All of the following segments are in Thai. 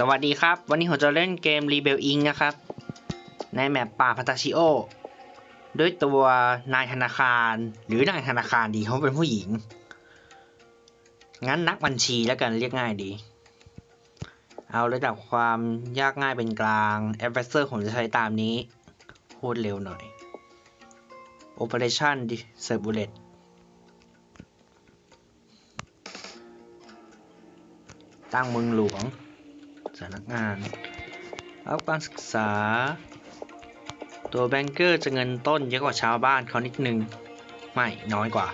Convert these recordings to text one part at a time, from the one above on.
สวัสดีครับ วันนี้ผมจะเล่นเกม Rebel Inc นะครับ ในแมปป่าพัตาชิโอ ด้วยตัวนายธนาคารหรือนายธนาคารดีเขาเป็นผู้หญิง งั้นนักบัญชีแล้วกันเรียกง่ายดี เอาระดับความยากง่ายเป็นกลาง a d v e r s a r ผมจะใช้ตามนี้พูดเร็วหน่อย Operation s e r v u l e t ตั้งเมืองหลวง สำนักงานรับการศึกษา ตัวแบงเกอร์จะเงินต้นเยอะกว่าชาวบ้านเขานิดนึง ไม่น้อยกว่า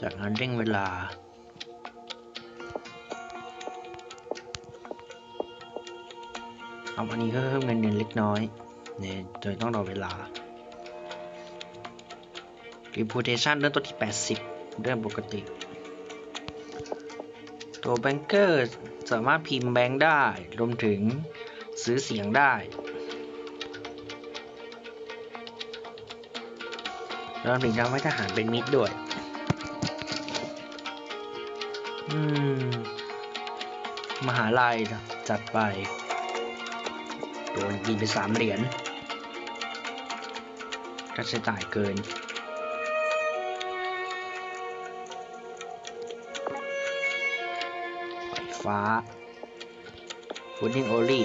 จากนั้นเร่งเวลา เอาอันนี้ก็เพิ่มเงินเดือนเล็กน้อยเนี่ยโดยต้องรอเวลา reputation เริ่มต้นที่ 80 เรื่องปกติ ตัวแบงเกอร์สามารถพิมพ์แบงค์ได้ รวมถึงซื้อเสียงได้รวมถึงทำให้ทหารเป็นมิตรด้วย อืม มหาลัยจัดไป โดนกินไปสามเหรียญก็ใช้จ่ายเกิน ฟฟ้า Pudding Only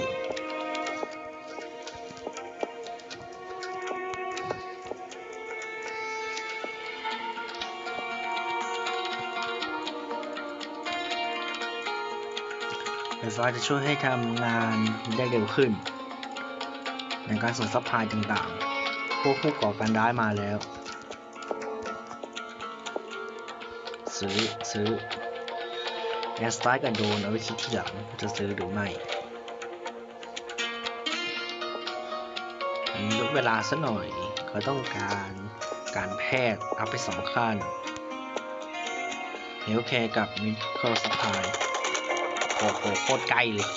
ไฟฟ้าจะช่วยให้ทำงานได้เร็วขึ้น ในการส่งซัพพลายต่างๆ พวกผู้ก่อการร้ายมาแล้ว ซื้อ ซื้อ แอสไตล์กับโดนเอาไว้คิดที่หลังจะซื้อหรือไม่ลดเวลาซะหน่อยเขาต้องการการแพทย์เอัพไปสองขั้นเฮลแคร์กับมิเคิลสปายโอ้โหโคตรใกล้เลย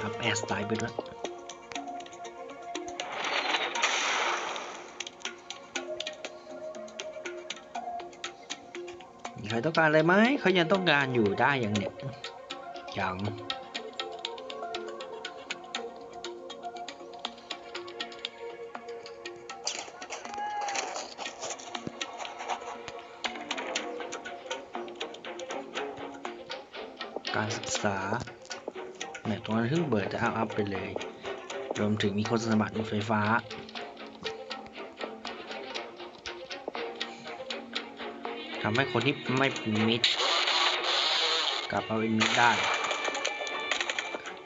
อัพแอสไตล์ไปด้วย มีใครต้องการอะไรไหมเขายังต้องการอยู่ได้อย่างเนี้ยยังการศึกษาเนี่ตรงนั้นเพิ่งเบิดจะเอาอัพไปเลย รวมถึงมีคนสมัครรถไฟฟ้า ทำให้คนที่ไม่เป็นมิตรกลับมาเป็นมิตรได้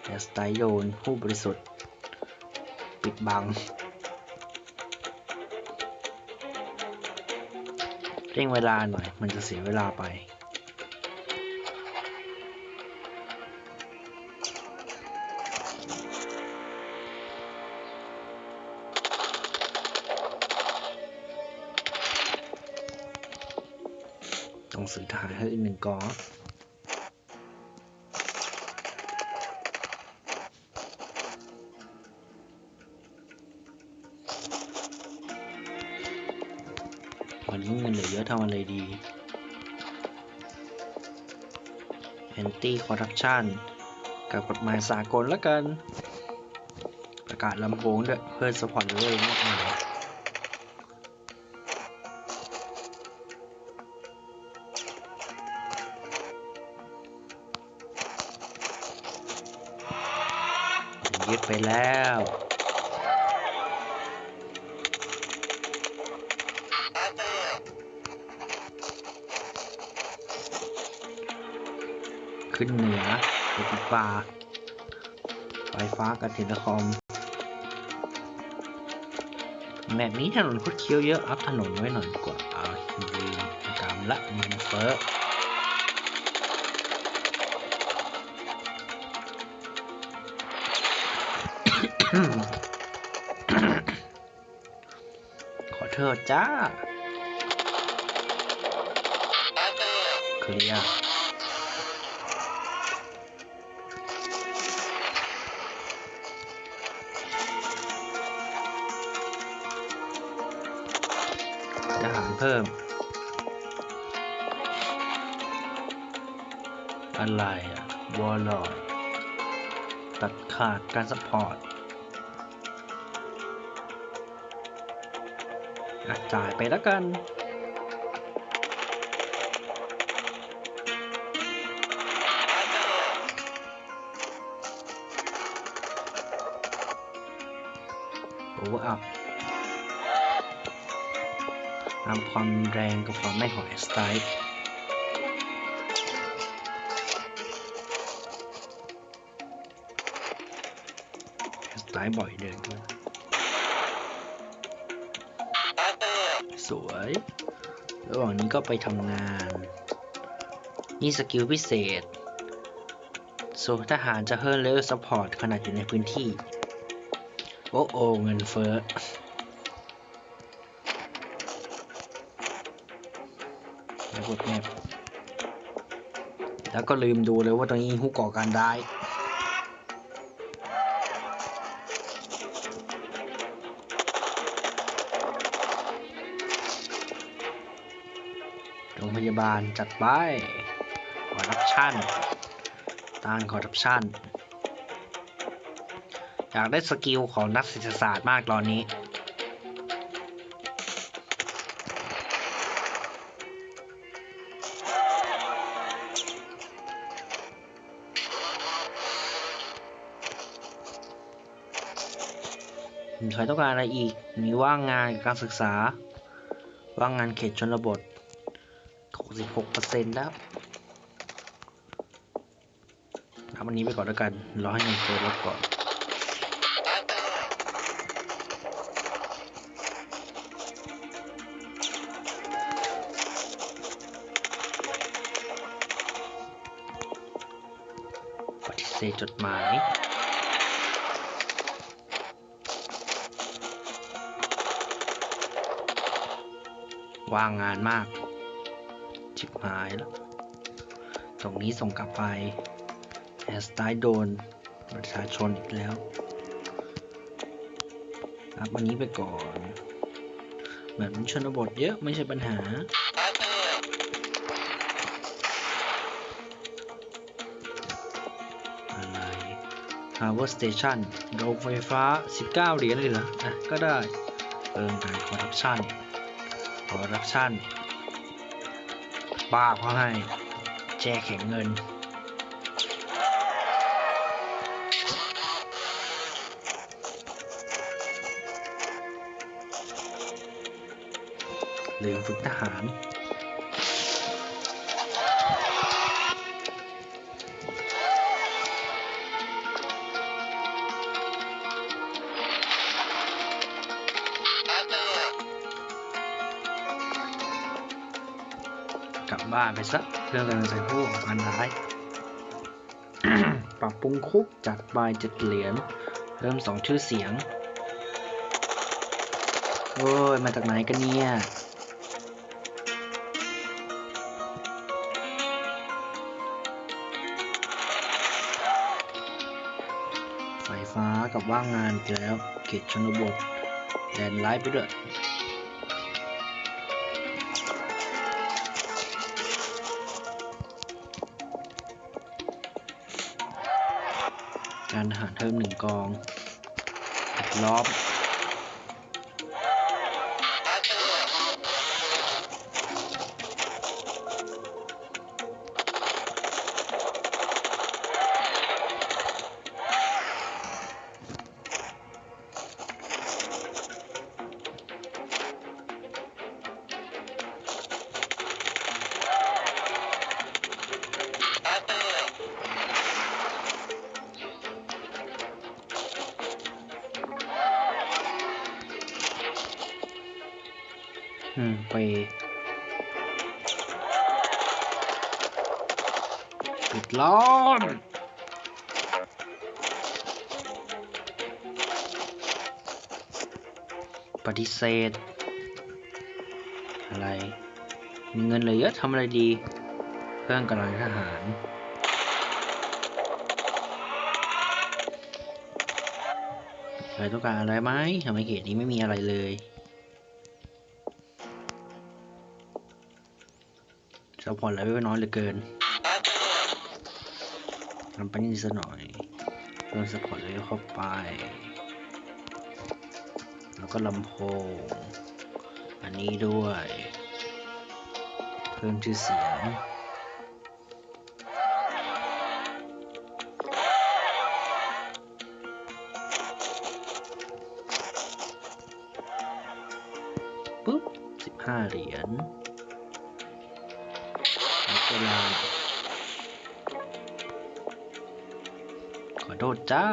แต่สไตล์โยนผู้บริสุทธิ์ ปิดบัง เร่งเวลาหน่อย มันจะเสียเวลาไป ต้องซื้อทหารให้อีกหนึ่งกองวันนี้เงินเหลือเยอะทำอะไรดี Anti Corruption กับกฎหมายสากลแล้วกัน ประกาศลำโพงด้วยเพื่อสปอร์ตเลยมากมาย ไปแล้ว ขึ้นเหนือไปติดป่าไฟฟ้ากับเทเลคอมแบบนี้ถนนคดเคี้ยวเยอะ อัพถนนไว้หน่อยดีกว่าอ่าลืมกรรมละเงินเฟ้อ ขอโทษจ้า เคลียร์ทหารเพิ่ม อะไรอะวอลลอดตัดขาดการซัพพอร์ต จ่ายไปแล้วกัน โอเวอร์อัพนำความแรงกับความไม่ของสไตล์สไตล์บ่อยเดินด้วย สวย ระหว่างนี้ก็ไปทำงาน นี่สกิลพิเศษส่วนทหารจะเพิ่มเลเวลซัพพอร์ตขนาดอยู่ในพื้นที่ โอ้โอเงินเฟ้อแล้วกดแมปแล้วก็ลืมดูเลยว่าตรงนี้ฮุกก่อการได้ พยาบาลจัดไปคอร์รัปชันต้านคอร์รัปชันอยากได้สกิลของนักเศรษฐศาสตร์มากตอนนี้ ใครต้องการอะไรอีก มีว่างงานกับการศึกษา ว่างงานเขตชนบท 66%แล้วรับวันนี้ไปก่อนแล้วกันรอให้เงินเฟ้อลดก่อนปฏิเสธจดหมายว่างงานมาก ชิบหายแล้วตรงนี้ส่งกลับไปแอสไตล์โดนประชาชนอีกแล้วรับวันนี้ไปก่อนแบบนี้ชนบทเยอะไม่ใช่ปัญหาอะไร Power Station โรงไฟฟ้า 19 เหรียญเลยเหรอ อะ ก็ได้เพิ่มการคอร์รัปชันคอร์รัปชัน บ้าเขาให้ แช่แข็งเงิน ลืมฝึกทหาร บ้าไปซะเรื่องการใส่พวกอันร้าย ปรับปรุงคุกจัดบายเจ็ดเหรียญเริ่มสองชื่อเสียง โอ้ย มาจากไหนกันเนี่ย ไฟฟ้ากับว่างงานอีกแล้ว เขตชนบทแดนไลฟ์ไปด้วย การทหารเพิ่มหนึ่งกอง ล้อม ไปปิดล้อมปฏิเสธ อะไร มีเงินเหลือเยอะทำอะไรดีเพื่อนกำลังทหารใครต้องการอะไรไหมทำไมเขตนี้ไม่มีอะไรเลย ซัพพอร์ตเลเวลน้อยเหลือเกินทำไปนิดหน่อยเพิ่มซัพพอร์ตเลเวลเข้าไป แล้วก็ลำโพง อันนี้ด้วย เพิ่มชื่อเสียง จ้า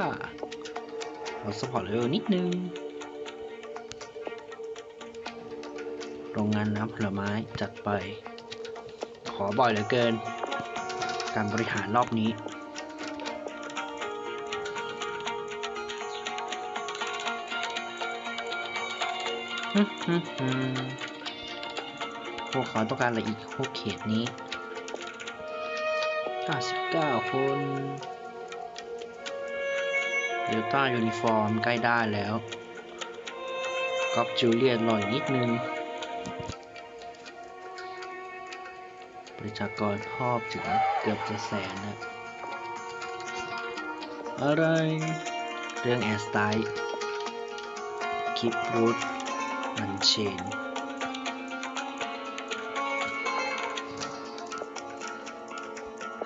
เราสปอร์ตเลเวลนิดนึง โรงงานน้ำผลไม้จัดไป ขอบ่อยเหลือเกิน การบริหารรอบนี้ฮึ่มฮึ่มฮึ่มพวกเขาต้องการอะไรอีกพวกเขตนี้ 99 คน เดลต้ายูนิฟอร์มใกล้ได้แล้วก๊อปจูเลียนรออีกนิดนึงประชากรครอบถึงเกือบจะแสนนะอะไร เรื่องแอสไตล์คลิปรูทมันเชน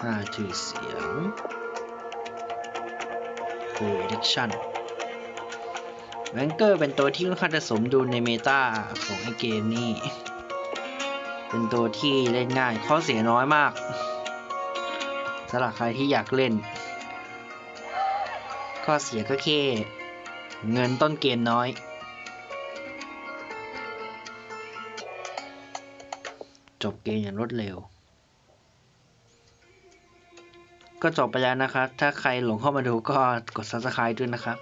ห้าชื่อเสียง Prediction แวนเกอร์เป็นตัวที่ค่อนข้างจะสมดุลในเมตาของไอเกมนี้ เป็นตัวที่เล่นง่าย ข้อเสียน้อยมากสำหรับใครที่อยากเล่น ข้อเสียก็แค่เงินต้นเกมน้อย จบเกมอย่างรวดเร็ว ก็จบไปแล้วนะครับ ถ้าใครหลงเข้ามาดูก็กด subscribe ด้วยนะครับ